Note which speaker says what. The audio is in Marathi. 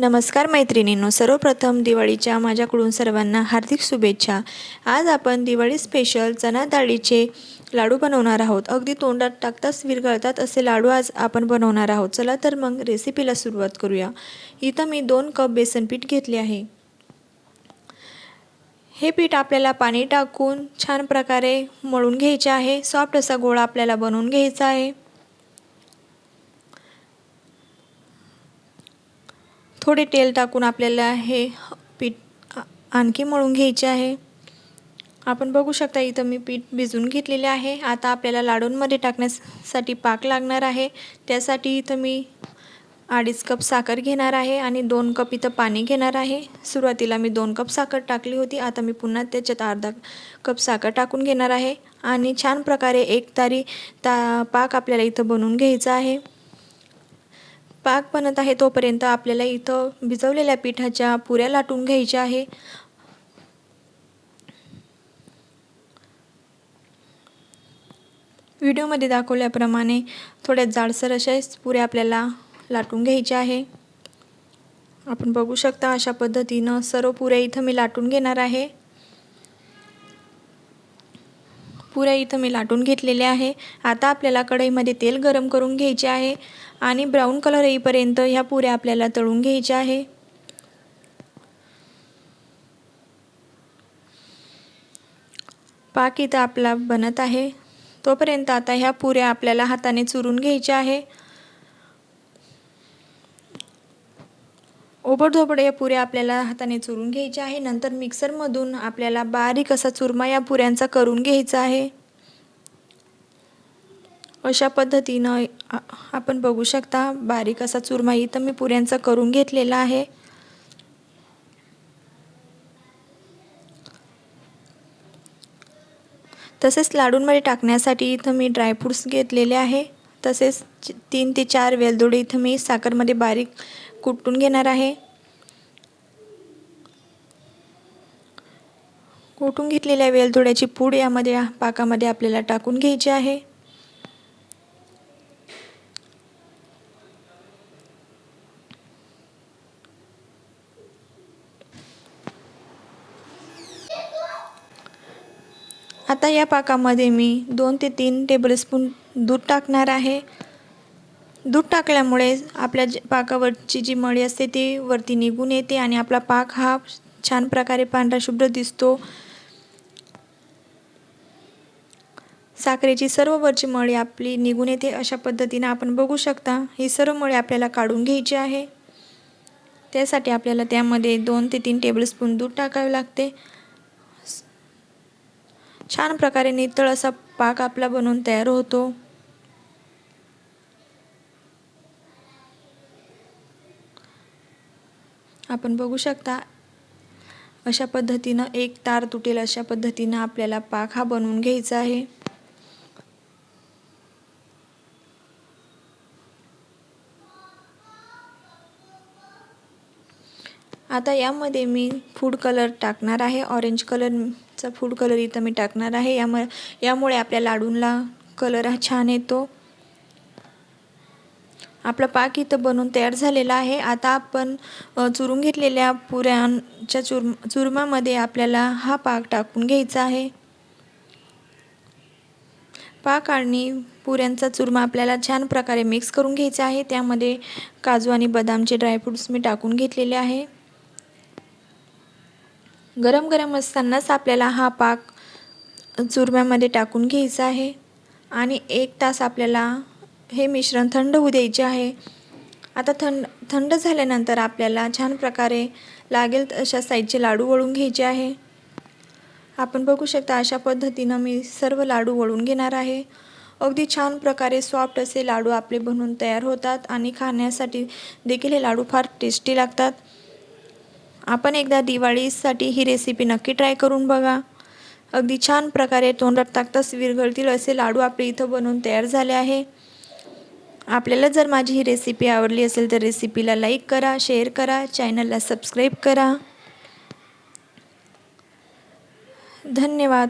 Speaker 1: नमस्कार मैत्रिणींनो सर्वप्रथम दिवाळीच्या माझ्याकडून सर्वांना हार्दिक शुभेच्छा. आज आपण दिवाळी स्पेशल चना डाळीचे लाडू बनवणार आहोत. अगदी तोंडात टाकताच विरघळतात असे लाडू आज आपण बनवणार आहोत. चला तर मग रेसिपीला सुरुवात करूया. इथं मी दोन कप बेसन पीठ घेतले आहे. हे पीठ आपल्याला पाणी टाकून छान प्रकारे मळून घ्यायचे आहे. सॉफ्ट असा गोळा आपल्याला बनवून घ्यायचा आहे. थोडे तेल टाकून आपल्याला हे पीठ आणखी मळून घ्यायचे आहे. आपण बघू शकता इथं मी पीठ भिजून घेतलेले आहे. आता आपल्याला लाडूंमध्ये टाकण्यासाठी पाक लागणार आहे. त्यासाठी इथं मी अडीच कप साखर घेणार आहे आणि दोन कप इथं पाणी घेणार आहे. सुरुवातीला मी दोन कप साखर टाकली होती. आता मी पुन्हा त्याच्यात अर्धा कप साखर टाकून घेणार आहे. आणि छान प्रकारे एक तारी ता पाक आपल्याला इथं बनवून घ्यायचा आहे. पाक बनत आहे तोपर्यंत आपल्याला इथं भिजवलेल्या पिठाच्या पुऱ्या लाटून घ्यायच्या आहे. व्हिडिओमध्ये दाखवल्याप्रमाणे थोड्या जाडसर अशाच पुऱ्या आपल्याला लाटून घ्यायच्या आहे. आपण बघू शकता अशा पद्धतीनं सर्व पुऱ्या इथं मी लाटून घेणार आहे. पुऱ्या इथं मी लाटून घेतलेल्या आहे. आता आपल्याला कढईमध्ये तेल गरम करून घ्यायचे आहे आणि ब्राऊन कलर येईपर्यंत ह्या पुऱ्या आपल्याला तळून घ्यायच्या आहे. पाक इथं आपला बनत आहे. तोपर्यंत आता ह्या पुऱ्या आपल्याला हाताने चुरून घ्यायच्या आहे. ओबडधोबड या पुऱ्या आपल्याला हाताने चुरून घ्यायच्या आहे. नंतर मिक्सरमधून आपल्याला बारीक असा चुरमा या पुऱ्यांचा करून घ्यायचा आहे. अशा पद्धतीनं आपण बघू शकता बारीक असा चुरमा इथं मी पुऱ्यांचा करून घेतलेला आहे. तसेच लाडूंमध्ये टाकण्यासाठी इथं मी ड्रायफ्रूट्स घेतलेले आहे. तसेच तीन ते चार वेलदोडे इथं मी साखरमध्ये बारीक कुटून घेणार आहे. कुटून घेतलेल्या वेलदोड्याची पूड यामध्ये पाकामध्ये आपल्याला टाकून घ्यायची आहे. आता या पाकामध्ये मी दोन ते तीन टेबलस्पून दूध टाकणार आहे. दूध टाकल्यामुळे आपल्या पाकावरची जी मळी असते ती वरती निघून येते आणि आपला पाक हा छान प्रकारे पांढरा शुभ्र दिसतो. साखरेची सर्व वरची मळी आपली निघून येते अशा पद्धतीनं आपण बघू शकता. ही सर्व मळी आपल्याला काढून घ्यायची आहे. त्यासाठी आपल्याला त्यामध्ये दोन ते तीन टेबलस्पून दूध टाकावे लागते. छान प्रकारे नितळ असा पाक आपला बनवून तयार होतो. आपण बघू शकता अशा पद्धतीनं एक तार तुटेल अशा पद्धतीनं आपल्याला पाक हा बनवून घ्यायचा आहे. आता यामध्ये मी फूड कलर टाकणार आहे. ऑरेंज कलरचा फूड कलर इथं मी टाकणार आहे. याम यामुळे आपल्या लाडूंला कलर हा छान येतो. आपला पाक इथं बनवून तयार झालेला आहे. आता आपण चुरून घेतलेल्या पुऱ्यांच्या चुर चुरमामध्ये आपल्याला हा पाक टाकून घ्यायचा आहे. पाक आणि पुऱ्यांचा चुरमा आपल्याला छान प्रकारे मिक्स करून घ्यायचा आहे. त्यामध्ये काजू आणि बदामचे ड्रायफ्रूट्स मी टाकून घेतलेले आहे. गरम गरम असतानाच आपल्याला हा पाक चुरम्यामध्ये टाकून घ्यायचा आहे. आणि एक तास आपल्याला हे मिश्रण थंड होऊ द्यायचे आहे. आता थंड थंड झाल्यानंतर आपल्याला छान प्रकारे लागेल अशा साईजचे लाडू वळून घ्यायचे आहे. आपण बघू शकता अशा पद्धतीनं मी सर्व लाडू वळून घेणार आहे. अगदी छान प्रकारे सॉफ्ट असे लाडू आपले बनवून तयार होतात आणि खाण्यासाठी देखील हे लाडू फार टेस्टी लागतात. आपण एकदा दिवाळीसाठी ही रेसिपी नक्की ट्राय करून बघा. अगदी छान प्रकारे तोंडात टाकताच विरघळतील असे लाडू आपले इथं बनवून तयार झाले आहे. आपल्याला जर माझी ही रेसिपी आवडली असेल तर रेसिपीला लाईक करा शेअर करा चॅनलला सबस्क्राईब करा. धन्यवाद.